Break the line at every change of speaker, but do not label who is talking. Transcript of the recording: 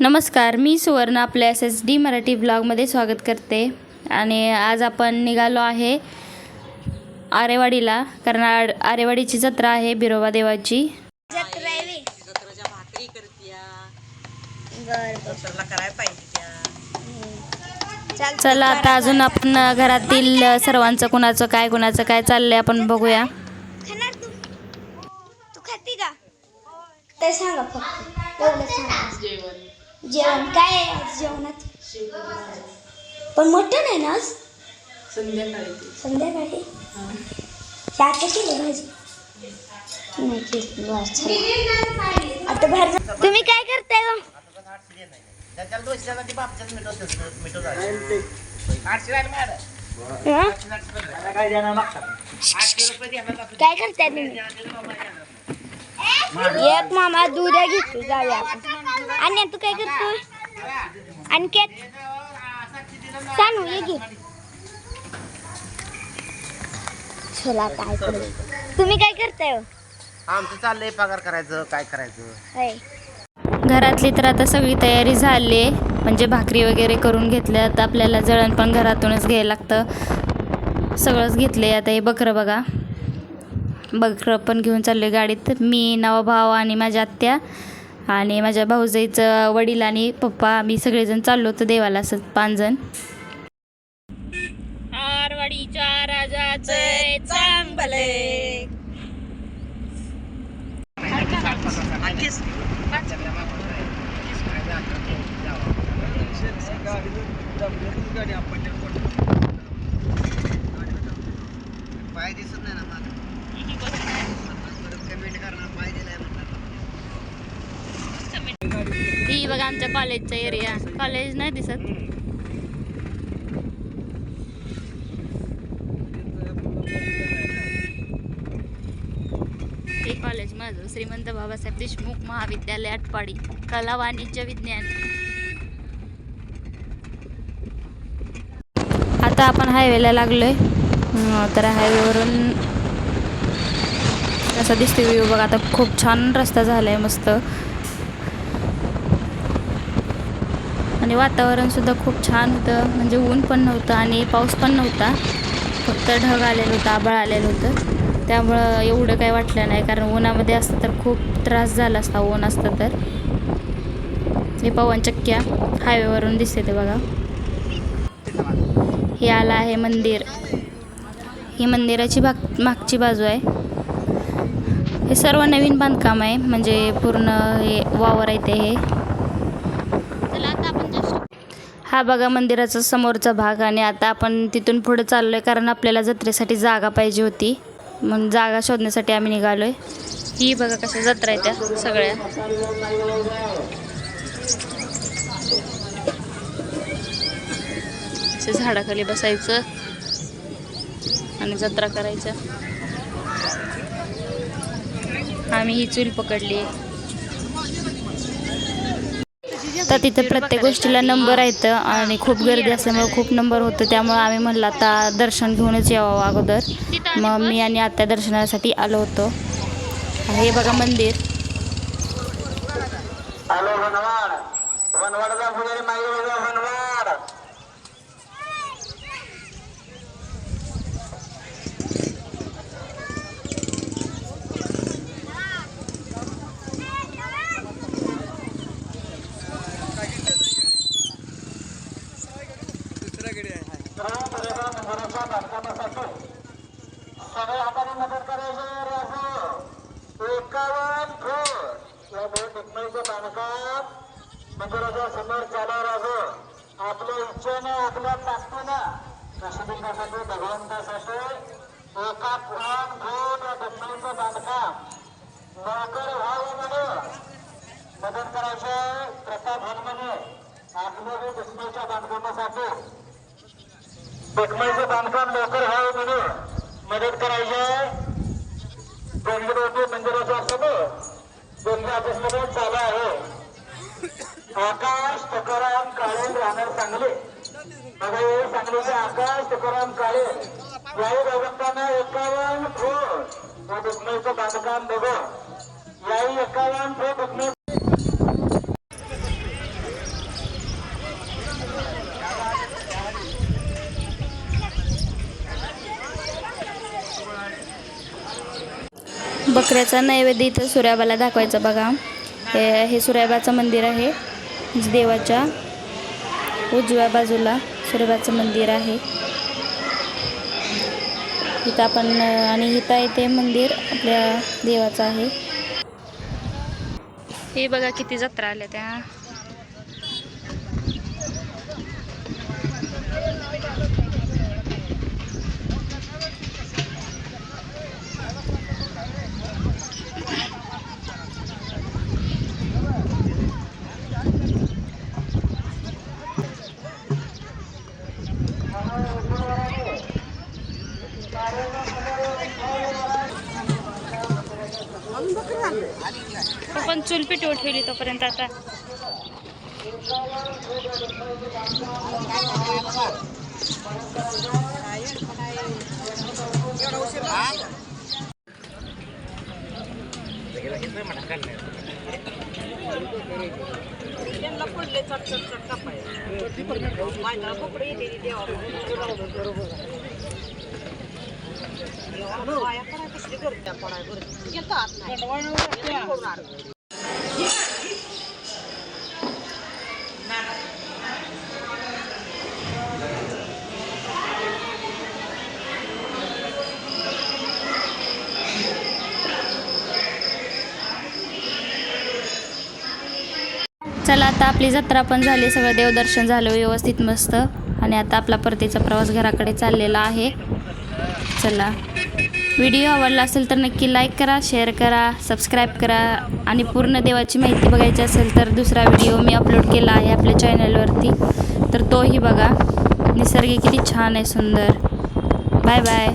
नमस्कार मी सुवर्ण आपल्या एस एस डी मराठी ब्लॉगमध्ये स्वागत करते. आणि आज आपण निघालो आहे आरेवाडीला कारण आरेवाडीची जत्रा आहे बिरोबा देवाची.
चला
आता अजून आपण घरातील सर्वांचं कुणाचं काय कुणाचं काय चाललंय आपण बघूया.
तू खाती का? ते सांगा फक्त जेवण. काय आहे आज जेवणात? पण मटण आहे ना आज?
संध्याकाळी.
संध्याकाळी? आता केली भाजी? नाही केली. बरं, चला. आता बाहेर जा. तुम्ही काय करताय गं?
त्याच्याला दोषाला ती बापच्याच मिठो मिठो आठशे राहिले मॅडम
हं?
काय देणार मागतात आठशे रुपये देणार असं
काय करताय तुम्ही? एक मामा दूध घेतो जाऊया आपण. आणि तू काय करतोय? आणखी सांगू ये घे. चला काय करू तुम्ही काय करताय हो?
आमचं चाललंय पगार करायचं काय करायचं.
घरातली तर आता सगळी तयारी झाली आहे म्हणजे भाकरी वगैरे करून घेतल्या आता आपल्याला जळण पण घरातूनच घ्यायला लागतं. सगळंच घेतले आता हे बकरं बघा. बकरं पण घेऊन चाललो गाडीत. मी नवा भाव आणि माझ्या आत्या. आणि माझ्या भाऊजाईचं वडील आणि पप्पा आम्ही सगळेजण चाललो होतो देवाला असं पाच जण आरवाडीच्या राजाचे चांगले.
पाय दिसत नाही ना
ही बघा आमच्या कॉलेजचा एरिया कॉलेज नाही दिसत. हे कॉलेज माझं. श्रीमंत बाबासाहेब देशमुख महाविद्यालय आटपाडी. कला वाणिज्य विज्ञान. आता आपण हायवेला लागलोय. तर हायवेवरून कसा दिसतो व्ह्यू बघा. आता खूप छान रस्ता झालाय मस्त. आणि वातावरणसुद्धा खूप छान होतं. म्हणजे ऊन पण नव्हतं आणि पाऊस पण नव्हता. फक्त ढग आलेलं होतं आभाळ आलेलं होतं. त्यामुळं एवढं काही वाटलं नाही. कारण उन्हामध्ये असतं तर खूप त्रास झाला असता ऊन असतं तर. हे पवनचक्क्या हायवेवरून दिसते ते बघा. हे आलं आहे मंदिर. ही मंदिराची भाग मागची बाजू आहे. हे सर्व नवीन बांधकाम आहे. म्हणजे पूर्ण हे वावर आहे ते. हे हा बघा मंदिराचा समोरचा भाग आणि आता आपण तिथून पुढे चाललोय कारण आपल्याला जत्रेसाठी जागा पाहिजे होती. मग जागा शोधण्यासाठी आम्ही निघालोय. ही बघा कशा जत्रा आहे त्या सगळ्या. झाडाखाली बसायचं आणि जत्रा करायचं. आम्ही ही चूल पकडली. तर तिथं प्रत्येक गोष्टीला नंबर आहेत आणि खूप गर्दी असल्यामुळे खूप नंबर होतो. त्यामुळे आम्ही म्हणलं आता दर्शन घेऊनच यावं अगोदर. मग मी आणि आत्या दर्शनासाठी आलो होतो. हे बघा मंदिर.
हॅलो आपल्याकडे आहे. हाताने मदत करायचे एकावन्न फूट या बोट बांधकाम मंदिराच्या समोर चालवर असो आपल्या इच्छेनं आपल्या ताकदीनं भगवंतासाठी एकावन्न फूट या डबडीचं बांधकाम लवकर व्हावं म्हणून मदत करायचे प्रताप हनुमाने आपल्या दुश्मनच्या बांधकामासाठी दुश्मनचं बांधकाम लवकर व्हावं हो म्हणून. मदत करायचे डोंगरवरती मंदिराचं असतं डोंगराच्या समोर चालू आहे. आकाश तुकाराम काळे राहणार सांगली. बघा हे सांगलीचे आकाश तुकाराम काळे. याही भगवंतांना एकावन्न फूट. या दुखण्याचं बांधकाम बघा. याही एकावन्न फूट दुखणे
बकऱ्याचा नैवेद्य इथं सूर्याबाला दाखवायचा बघा. हे हे सूर्याबाचं मंदिर आहे. म्हणजे देवाच्या उजव्या बाजूला सूर्याबाचं मंदिर आहे. इथं आपण आणि इथं येते मंदिर आपल्या देवाचं आहे. हे बघा किती जत्रा आल्या त्या. पण चूल पिटवून ठेवली तोपर्यंत आता. चला आता आपली जत्रा पण झाली सगळं देवदर्शन झालं व्यवस्थित मस्त. आणि आता आपला परतीचा प्रवास घराकडे चाललेला आहे. चला. व्हिडिओ आवडला असेल तर नक्की लाईक करा शेअर करा सबस्क्राईब करा. आणि पूर्ण देवाची माहिती बघायची असेल तर दुसरा व्हिडिओ मी अपलोड केला आहे आपल्या चॅनलवरती तर तोही बघा. निसर्ग किती छान आहे सुंदर. Bye bye